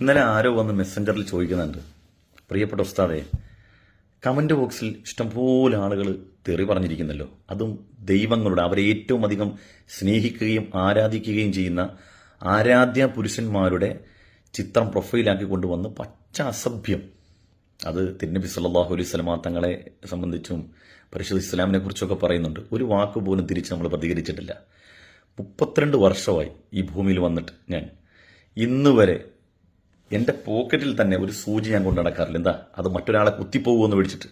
ഇന്നലെ ആരോ വന്ന് മെസ്സഞ്ചറിൽ ചോദിക്കുന്നുണ്ട്. പ്രിയപ്പെട്ട ഉസ്താദേ കമന്റ് ബോക്സിൽ ഇഷ്ടംപോലെ ആളുകൾ തെറി പറഞ്ഞിരിക്കുന്നല്ലോ. അതും ദൈവങ്ങളുടെ അവരെ ഏറ്റവും അധികം സ്നേഹിക്കുകയും ആരാധിക്കുകയും ചെയ്യുന്ന ആരാധ്യ പുരുഷന്മാരുടെ ചിത്രം പ്രൊഫൈലാക്കി കൊണ്ടുവന്ന് പച്ച അസഭ്യം. അത് തിരുനബി സല്ലാഹു അലൈഹി സ്വലമാ തങ്ങളെ സംബന്ധിച്ചും പരിശുദ്ധ ഇസ്ലാമിനെ കുറിച്ചൊക്കെ പറയുന്നുണ്ട്. ഒരു വാക്ക് പോലും തിരിച്ച് നമ്മൾ പ്രതികരിച്ചിട്ടില്ല. മുപ്പത്തിരണ്ട് വർഷമായി ഈ ഭൂമിയിൽ വന്നിട്ട് ഞാൻ. ഇന്ന് വരെ എന്റെ പോക്കറ്റിൽ തന്നെ ഒരു സൂചി ഞാൻ കൊണ്ടു നടക്കാറില്ല. എന്താ? അത് മറ്റൊരാളെ കുത്തിപ്പോകുമെന്ന് വിളിച്ചിട്ട്.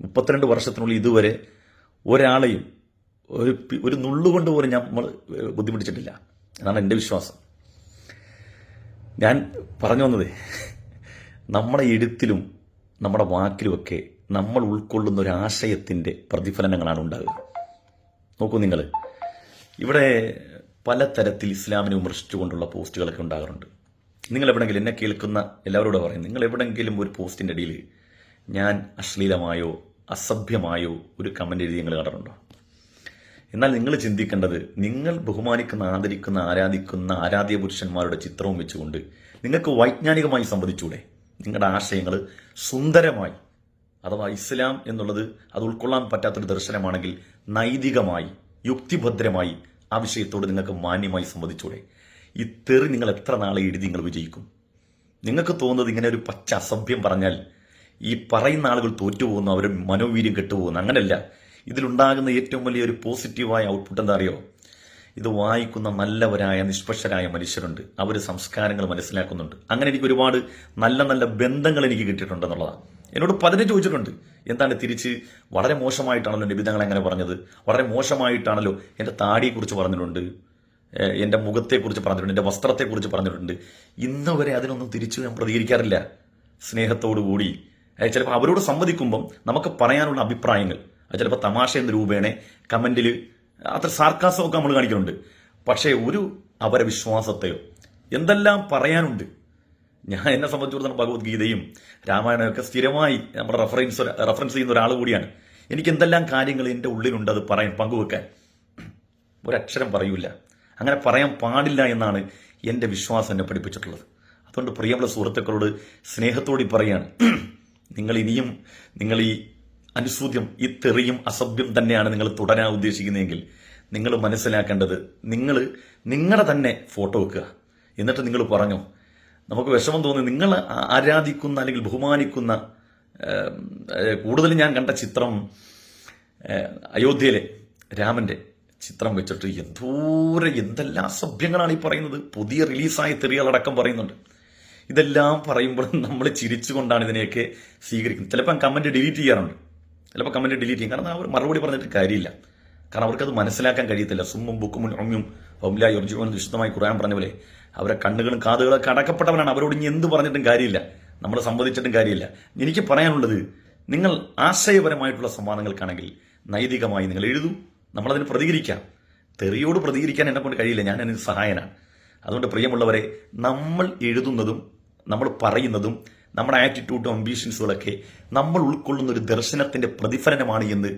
മുപ്പത്തിരണ്ട് വർഷത്തിനുള്ളിൽ ഇതുവരെ ഒരാളെയും ഒരു ഒരു നുള്ളുകൊണ്ട് പോലും നമ്മൾ ബുദ്ധിമുട്ടിച്ചിട്ടില്ല. എന്നാണ് എന്റെ വിശ്വാസം. ഞാൻ പറഞ്ഞു വന്നത് നമ്മുടെ എഴുത്തിലും നമ്മുടെ വാക്കിലുമൊക്കെ നമ്മൾ ഉൾക്കൊള്ളുന്ന ഒരു ആശയത്തിന്റെ പ്രതിഫലനങ്ങളാണ് ഉണ്ടാകുക നോക്കൂ നിങ്ങൾ ഇവിടെ പലതരത്തിൽ ഇസ്ലാമിനെ വിമർശിച്ചുകൊണ്ടുള്ള പോസ്റ്റുകളൊക്കെ ഉണ്ടാകാറുണ്ട്. നിങ്ങൾ എവിടെങ്കിലും എന്നെ കേൾക്കുന്ന എല്ലാവരോടും പറയും നിങ്ങൾ എവിടെങ്കിലും ഒരു പോസ്റ്റിന്റെ അടിയിൽ ഞാൻ അശ്ലീലമായോ അസഭ്യമായോ ഒരു കമന്റ് എഴുതി നിങ്ങൾ കണ്ടിട്ടുണ്ടോ? എന്നാൽ നിങ്ങൾ ചിന്തിക്കേണ്ടത് നിങ്ങൾ ബഹുമാനിക്കുന്ന ആദരിക്കുന്ന ആരാധിക്കുന്ന ആരാധ്യ പുരുഷന്മാരുടെ ചിത്രവും വെച്ചുകൊണ്ട് നിങ്ങൾക്ക് വൈജ്ഞാനികമായി സംവദിച്ചൂടെ? നിങ്ങളുടെ ആശയങ്ങൾ സുന്ദരമായി അഥവാ ഇസ്ലാം എന്നുള്ളത് അത് ഉൾക്കൊള്ളാൻ പറ്റാത്തൊരു ദർശനമാണെങ്കിൽ നൈതികമായി യുക്തിഭദ്രമായി ആ വിഷയത്തോട് നിങ്ങൾക്ക് മാന്യമായി സംവദിച്ചൂടെ? ഈ തെറി നിങ്ങൾ എത്ര നാളെ എഴുതി നിങ്ങൾ വിജയിക്കും? നിങ്ങൾക്ക് തോന്നുന്നത് ഇങ്ങനെ ഒരു പച്ച അസഭ്യം പറഞ്ഞാൽ ഈ പറയുന്ന ആളുകൾ തോറ്റുപോകുന്നു അവർ മനോവീര്യം കെട്ടുപോകുന്നു. അങ്ങനെയല്ല ഇതിലുണ്ടാകുന്ന ഏറ്റവും വലിയ ഒരു പോസിറ്റീവായ ഔട്ട്പുട്ട് എന്താ അറിയോ? ഇത് വായിക്കുന്ന നല്ലവരായ നിഷ്പക്ഷരായ മനുഷ്യരുണ്ട്. അവർ സംസ്കാരങ്ങൾ മനസ്സിലാക്കുന്നുണ്ട്. അങ്ങനെ എനിക്ക് ഒരുപാട് നല്ല നല്ല ബന്ധങ്ങൾ എനിക്ക് കിട്ടിയിട്ടുണ്ടെന്നുള്ളതാണ് എന്നോട് പതിനെ ചോദിച്ചിട്ടുണ്ട് എന്താണ് തിരിച്ച് വളരെ മോശമായിട്ടാണല്ലോ നിബിധങ്ങൾ അങ്ങനെ പറഞ്ഞത്? വളരെ മോശമായിട്ടാണല്ലോ എന്റെ താടിയെക്കുറിച്ച് പറഞ്ഞിട്ടുണ്ട്. എന്റെ മുഖത്തെക്കുറിച്ച് പറഞ്ഞിട്ടുണ്ട് എന്റെ വസ്ത്രത്തെക്കുറിച്ച് പറഞ്ഞിട്ടുണ്ട്. ഇന്ന് വരെ അതിനൊന്നും തിരിച്ചു ഞാൻ പ്രതികരിക്കാറില്ല. സ്നേഹത്തോടു കൂടി ഏഹ് ചിലപ്പോൾ അവരോട് സംവദിക്കുമ്പം നമുക്ക് പറയാനുള്ള അഭിപ്രായങ്ങൾ. ചിലപ്പോൾ തമാശ എന്ന രൂപേണ കമന്റിൽ അത്ര സാർക്കാസമൊക്കെ നമ്മൾ കാണിക്കുന്നുണ്ട്. പക്ഷേ ഒരു അവരെ വിശ്വാസത്തെയോ എന്തെല്ലാം പറയാനുണ്ട്? ഞാൻ എന്നെ സംബന്ധിച്ചിടത്തോളം ഭഗവത്ഗീതയും രാമായണമൊക്കെ സ്ഥിരമായി നമ്മുടെ റെഫറൻസ് റെഫറൻസ് ചെയ്യുന്ന ഒരാൾ കൂടിയാണ്. എനിക്ക് എന്തെല്ലാം കാര്യങ്ങൾ എന്റെ ഉള്ളിലുണ്ട് അത് പറയാൻ പങ്കുവെക്കാൻ? ഒരക്ഷരം പറയൂല. അങ്ങനെ പറയാൻ പാടില്ല എന്നാണ് എന്റെ വിശ്വാസം എന്നെ പഠിപ്പിച്ചിട്ടുള്ളത്. അതുകൊണ്ട് പ്രിയമുള്ള സുഹൃത്തുക്കളോട് സ്നേഹത്തോടെ പറയാണ് നിങ്ങൾ ഇനിയും നിങ്ങൾ ഈ അനുസൂദ്യം ഈ തെറിയും അസഭ്യം തന്നെയാണ് നിങ്ങൾ തുടരാൻ ഉദ്ദേശിക്കുന്നതെങ്കിൽ നിങ്ങൾ മനസ്സിലാക്കേണ്ടത് നിങ്ങൾ നിങ്ങളുടെ തന്നെ ഫോട്ടോ വെക്കുക. എന്നിട്ട് നിങ്ങൾ പറഞ്ഞു നമുക്ക് വിഷമം തോന്നി നിങ്ങൾ ആരാധിക്കുന്ന അല്ലെങ്കിൽ ബഹുമാനിക്കുന്ന ഏഹ്, ഞാൻ കണ്ട ചിത്രം അയോധ്യയിലെ രാമന്റെ ചിത്രം വെച്ചിട്ട് എന്തോരെ എന്തെല്ലാം സഭ്യങ്ങളാണ് ഈ പറയുന്നത്. പുതിയ റിലീസായ തെറികളടക്കം പറയുന്നുണ്ട്. ഇതെല്ലാം പറയുമ്പോൾ നമ്മൾ ചിരിച്ചുകൊണ്ടാണ് ഇതിനെയൊക്കെ സ്വീകരിക്കുന്നത്. ചിലപ്പോൾ കമന്റ് ഡിലീറ്റ് ചെയ്യാറുണ്ട്. ചിലപ്പോൾ കമന്റ് ഡിലീറ്റ് ചെയ്യും. കാരണം അവർ മറുപടി പറഞ്ഞിട്ട് കാര്യമില്ല. കാരണം അവർക്കത് മനസ്സിലാക്കാൻ കഴിയത്തില്ല. സുമ്മും ബുക്കും ഉറങ്ങും ഒമ്ല യുർജുവൻ വിശുദ്ധമായി കുറയാൻ പറഞ്ഞ പോലെ അവരെ കണ്ണുകളും കാതുകളൊക്കെ അടക്കപ്പെട്ടവരാണ് അവരോട് ഇനി എന്ത് പറഞ്ഞിട്ടും കാര്യമില്ല. നമ്മൾ സംവദിച്ചിട്ടും കാര്യമില്ല. എനിക്ക് പറയാനുള്ളത് നിങ്ങൾ ആശയപരമായിട്ടുള്ള സംവാദങ്ങൾക്കാണെങ്കിൽ നൈതികമായി നിങ്ങൾ എഴുതൂ. നമ്മളതിന് പ്രതികരിക്കാം. തെറിയോട് പ്രതികരിക്കാൻ എന്നെ കൊണ്ട് കഴിയില്ല. ഞാൻ അതിന് സഹായനാണ്. അതുകൊണ്ട് പ്രിയമുള്ളവരെ നമ്മൾ എഴുതുന്നതും നമ്മൾ പറയുന്നതും നമ്മുടെ ആറ്റിറ്റ്യൂഡും അംബീഷൻസുകളൊക്കെ നമ്മൾ ഉൾക്കൊള്ളുന്ന ഒരു ദർശനത്തിന്റെ പ്രതിഫലനമാണ് എന്ന്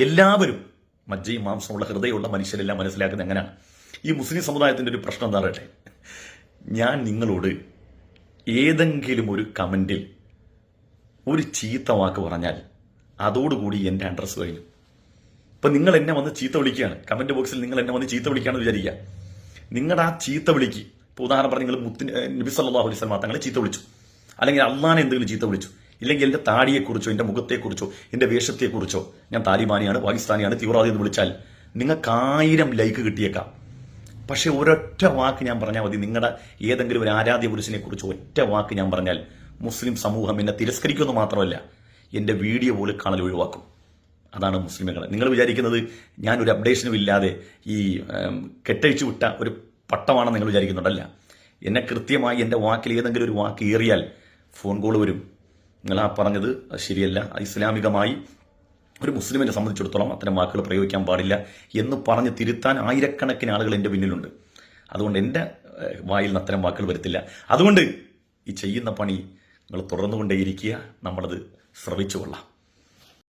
എല്ലാവരും മജ്ജയും മാംസമുള്ള ഹൃദയമുള്ള മനുഷ്യരെല്ലാം മനസ്സിലാക്കുന്നത് എങ്ങനെയാണ്? ഈ മുസ്ലിം സമുദായത്തിന്റെ ഒരു പ്രശ്നം എന്താ പറയട്ടെ ഞാൻ നിങ്ങളോട് ഏതെങ്കിലും ഒരു കമന്റിൽ ഒരു ചീത്ത വാക്ക് പറഞ്ഞാൽ അതോടുകൂടി എന്റെ അഡ്രസ്സ് കഴിഞ്ഞു. ഇപ്പൊ നിങ്ങൾ എന്നെ വന്ന് ചീത്ത വിളിക്കുകയാണ്. കമന്റ് ബോക്സിൽ നിങ്ങൾ എന്നെ വന്ന് ചീത്ത വിളിക്കുകയാണെന്ന് വിചാരിക്കുക. നിങ്ങളുടെ ആ ചീത്ത വിളിക്ക്. ഇപ്പൊ ഉദാഹരണം പറഞ്ഞ് നിങ്ങൾ മുത്തിന് നബി സല്ലല്ലാഹു അലൈഹി തങ്ങളെ ചീത്ത വിളിച്ചു. അല്ലെങ്കിൽ അള്ളാനെ എന്തെങ്കിലും ചീത്ത വിളിച്ചു. ഇല്ലെങ്കിൽ എന്റെ താടിയെക്കുറിച്ചോ എന്റെ മുഖത്തെക്കുറിച്ചോ എന്റെ വേഷത്തെക്കുറിച്ചോ ഞാൻ താലിബാനിയാണ് പാകിസ്ഥാനിയാണ് തീവ്രവാദി എന്ന് വിളിച്ചാൽ നിങ്ങൾക്ക് ആയിരം ലൈക്ക് കിട്ടിയേക്കാം. പക്ഷെ ഒരൊറ്റ വാക്ക് ഞാൻ പറഞ്ഞാൽ മതി. നിങ്ങളുടെ ഏതെങ്കിലും ഒരു ആരാധ്യ പുരുഷനെ കുറിച്ച് ഒറ്റ വാക്ക് ഞാൻ പറഞ്ഞാൽ മുസ്ലിം സമൂഹം എന്നെ തിരസ്കരിക്കുമെന്ന് മാത്രമല്ല എന്റെ വീഡിയോ പോലും കാണൽ ഒഴിവാക്കും. അതാണ് മുസ്ലിമുകൾ നിങ്ങൾ വിചാരിക്കുന്നത് ഞാൻ ഒരു അപ്ഡേഷനും ഇല്ലാതെ ഈ കെട്ടഴിച്ചു വിട്ട ഒരു പട്ടമാണെന്ന് നിങ്ങൾ വിചാരിക്കുന്നുണ്ടല്ല. എന്നെ കൃത്യമായി എന്റെ വാക്കിൽ ഏതെങ്കിലും ഒരു വാക്ക് ഏറിയാൽ ഫോൺ കോൾ വരും. നിങ്ങൾ ആ പറഞ്ഞത് ശരിയല്ല. ഇസ്ലാമികമായി ഒരു മുസ്ലിമിനെ സംബന്ധിച്ചിടത്തോളം അത്തരം വാക്കുകൾ പ്രയോഗിക്കാൻ പാടില്ല എന്ന് പറഞ്ഞ് തിരുത്താൻ ആയിരക്കണക്കിന് ആളുകൾ എന്റെ പിന്നിലുണ്ട്. അതുകൊണ്ട് എന്റെ വായിൽ നിന്ന് അത്തരം വാക്കുകൾ വരത്തില്ല. അതുകൊണ്ട് ഈ ചെയ്യുന്ന പണി നിങ്ങൾ തുടർന്നുകൊണ്ടേയിരിക്കുക. നമ്മളത് ശ്രവിച്ചു കൊള്ളാം.